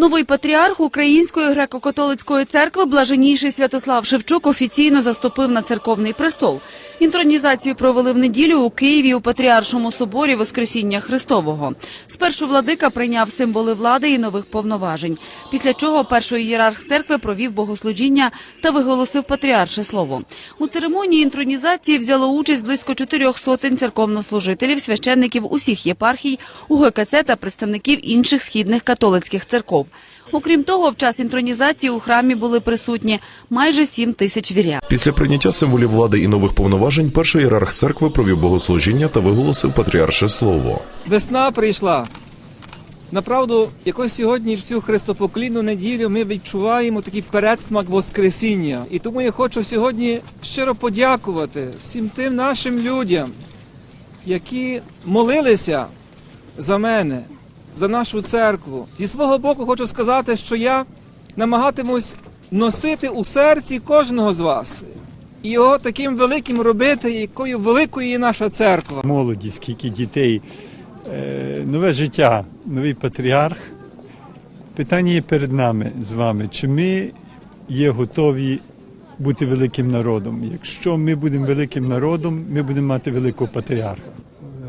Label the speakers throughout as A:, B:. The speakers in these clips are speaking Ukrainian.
A: Новий патріарх Української греко-католицької церкви Блаженнійший Святослав Шевчук офіційно заступив на церковний престол. Інтронізацію провели в неділю у Києві у Патріаршому соборі Воскресіння Христового. Спершу владика прийняв символи влади і нових повноважень. Після чого перший ієрарх церкви провів богослужіння та виголосив патріарше слово. У церемонії інтронізації взяло участь близько чотирьох сотень церковнослужителів, священників усіх єпархій, УГКЦ та представників інших східних католицьких церков. Окрім того, в час інтронізації у храмі були присутні майже сім тисяч вірян.
B: Після прийняття символів влади і нових повноважень перший ієрарх церкви провів богослужіння та виголосив патріарше слово.
C: Весна прийшла. Направду, якось сьогодні в цю хрестопоклінну неділю ми відчуваємо такий передсмак Воскресіння. І тому я хочу сьогодні щиро подякувати всім тим нашим людям, які молилися за мене, за нашу церкву. Зі свого боку хочу сказати, що я намагатимусь носити у серці кожного з вас. І його таким великим робити, якою великою є наша церква.
D: молоді, скільки дітей, е, нове життя, новий патріарх. Питання є перед нами з вами, чи ми є готові бути великим народом. Якщо ми будемо великим народом, ми будемо мати великого патріарха.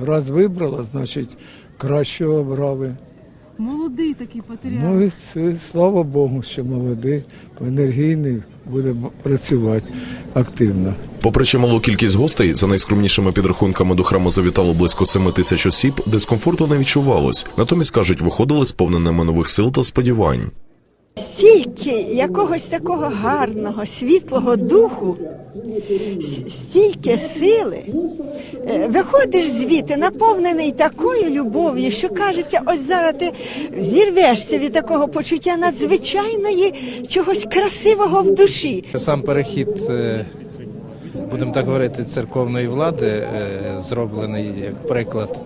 E: Раз вибрала, значить кращого брали.
F: Молодий такий патріарх.
E: Ну і і слава Богу, що молодий, енергійний, буде працювати активно.
B: Попри чималу кількість гостей, за найскромнішими підрахунками до храму завітало близько 7 тисяч осіб, дискомфорту не відчувалось. Натомість кажуть, виходили сповненими нових сил та сподівань.
G: Стільки якогось такого гарного, світлого духу, стільки сили. Е, Виходиш звідти, наповнений такою любов'ю, що кажеться, ось зараз ти зірвешся від такого почуття надзвичайної чогось красивого в душі.
H: Сам перехід, е, будемо так говорити, церковної влади е, зроблений як приклад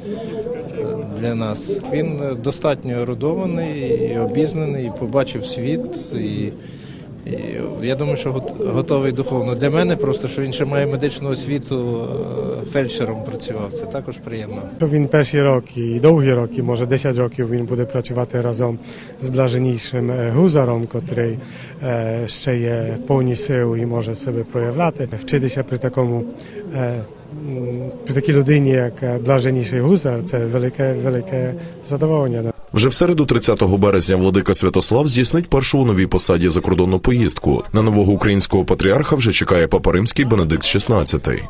H: для нас. Він е, достатньо ерудований і обізнаний, і побачив світ. І я думаю, що гот- готовий духовно. Для мене просто, що він ще має медичну освіту, е, фельдшером працював. Це також приємно.
I: Він перші роки довгі роки, може 10 років він буде працювати разом з блаженнішим е, гузаром, котрий е, ще є повні сил і може себе проявляти. Вчитися при такому при такій людині, як блаженніший гузар, це велике, велике задоволення.
B: Вже в середу, 30 березня, владика Святослав здійснить першу у новій посаді закордонну поїздку. На нового українського патріарха вже чекає папа римський Бенедикт XVI.